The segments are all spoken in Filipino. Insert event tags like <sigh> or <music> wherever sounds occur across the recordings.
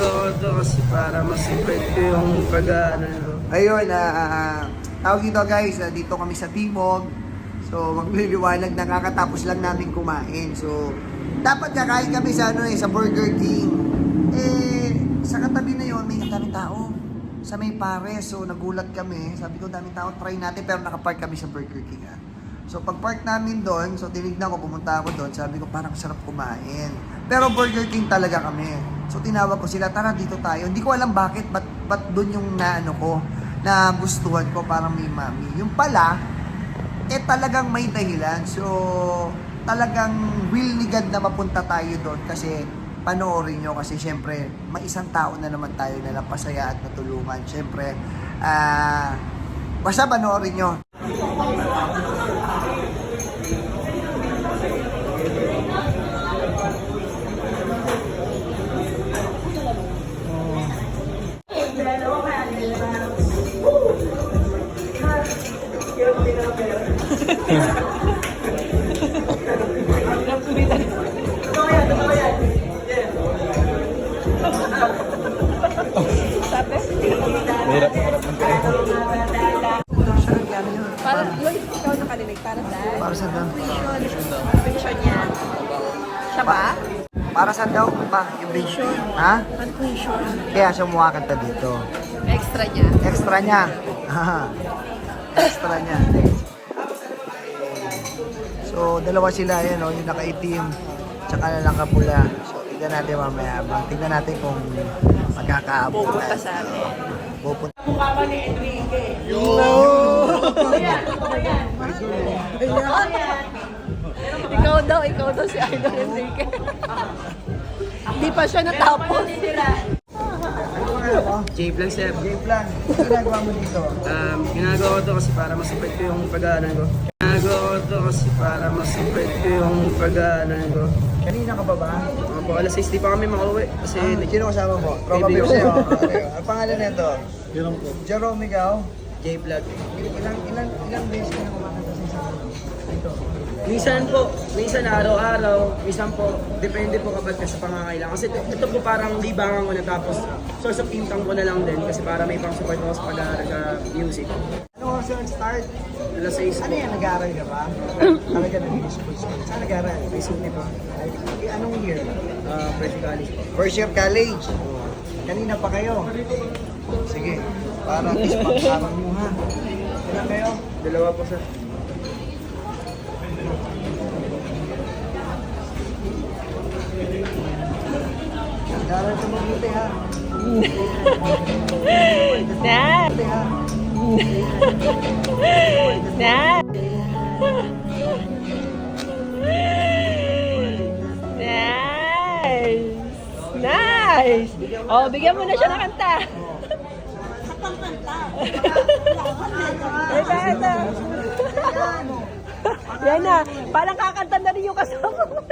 Ko to kasi para masipit ko yung pag-aaral ko. Ayun, ah, tawag dito guys, ah, dito kami sa Timog. So, magliliwanag na kakatapos lang namin kumain. So, dapat kakain kami sa ano eh, sa Burger King. Eh, sa katabi na yon may daming tao. Sa may pares. So, nagulat kami. Sabi ko, daming tao. Try natin. Pero nakapark kami sa Burger King. Ah. So, pag park namin doon, so tinignan ko, pumunta ako doon. Sabi ko, parang sarap kumain. Pero Burger King talaga kami. So, tinawag ko sila, tara dito tayo. Hindi ko alam bakit, ba't, ba't doon yung naano ko, na gustuhan ko, parang may mami. Yung pala, eh talagang may dahilan. So, talagang will ni God na mapunta tayo doon kasi panoorin nyo kasi syempre may isang tao na naman tayo na napasaya at natulungan. Syempre, ah, basta panoorin nyo. Para, yun, ikaw nakarinig. Para sa Para sa daw? tuition, tuition niya. Siya ba? Para sa daw pa yung vision. Ha? Ang tuition. Kaya siya mumakanta dito. Extra niya. Extra niya. <laughs> Extra niya. So, dalawa sila, yan o, yung nakaitim, tsaka na lang kapula. So, tignan natin mamaya. Abang. Tignan natin kung magkakaabot. Pupunta sa atin. Pupunta. Ikaw daw, ikaw daw si Idol Enrique. Hindi pa siya natapos. J-Vlog sir. Game plan. Ano ginagawa mo dito? Um, ginagawa ko to kasi para masipit ko yung pag-aaral ko. Ginagawa ko to kasi para masipit ko yung pag-aaral ko. Kanina ka pa ba? Mga po, alas 6 di pa kami makauwi kasi Ah, sino kasama mo? Tropa ko. oh. Okay. Ang pangalan nito? Jerome po. Jerome, ikaw? J-Vlog. Ilang, ilang, ilang beses ka na kumakanta sa isang? Dito. Minsan po, minsan araw-araw, minsan po, depende po kapag sa pangangailangan. Kasi ito, po parang libangan ko na tapos source of income ko na lang din kasi para may pang support ako sa pag-aaral sa music. Ano oras yung start? Alas 6 Ano yan, nag-aaral ka ba? <coughs> Talaga nag-school school. Saan nag-aaral? Recently po, Ay, eh, anong year? uh, first college po. First year college. Kanina pa kayo. Sige, para at least mo ha. Kailan kayo? Dalawa po sir. Ka mabuti ha. <laughs> Ha. <laughs> Na! Nice! Nice! Oh, bigyan mo na siya ng kanta. Ay, bata. Yan na. Parang kakanta na rin yung kasama mo. <laughs>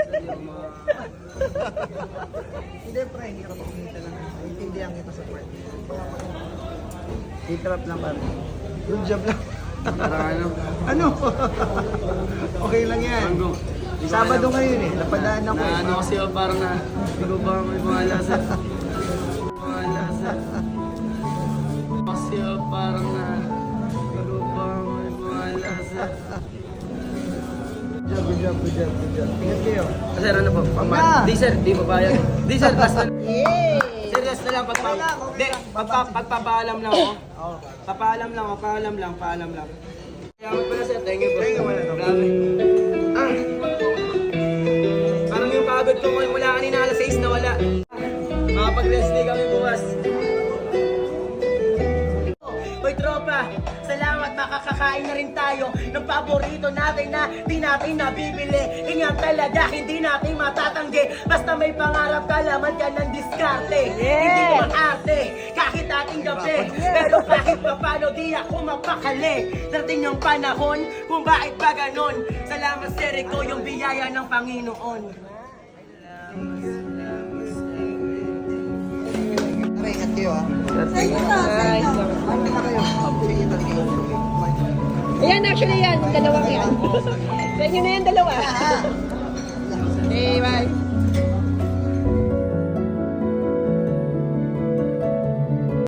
Hindi, pre, hirap kumita lang. Intindihan kita sa part. Itrap lang pare. Good job lang. Parang ano, ano? <laughs> okay lang yan. Ano? Sabado ngayon eh. Napadaan ako na eh. ano kasi ako parang na, hindi ko ba may mga lasa. Job, good job, good job. Ingat kayo. Kasi ano po, pang Na! Di <laughs> sir, di papayag. Di sir, last na. Yay! Serious na lang, pagpa, di, pagpa, pagpapaalam lang ako. <laughs> Oh. Papaalam lang ako, paalam lang, paalam lang. Kaya mo pala sir, thank you po. Thank you. Grabe. Ah, parang yung pagod ko mula kanina alas 6 na wala. Makapag-rest day kami bukas. Hoy tropa, salamat makakakain na rin tayo ng paborito natin na di natin nabibili. Ganyan talaga, hindi natin matatanggi. Basta may pangarap ka, laman ka ng diskarte. Hindi mo arte, kahit ating gabi. Pero kahit pa paano, di ako mapakali. Dating yung panahon, kung bakit ba ganon. Salamat sa ko yung biyaya ng Panginoon. Tara, ingat kayo ha. Nice. Ano Ayan, actually yan. Yung dalawang yan. Sa inyo na yan, dalawa. Okay, <laughs> bye.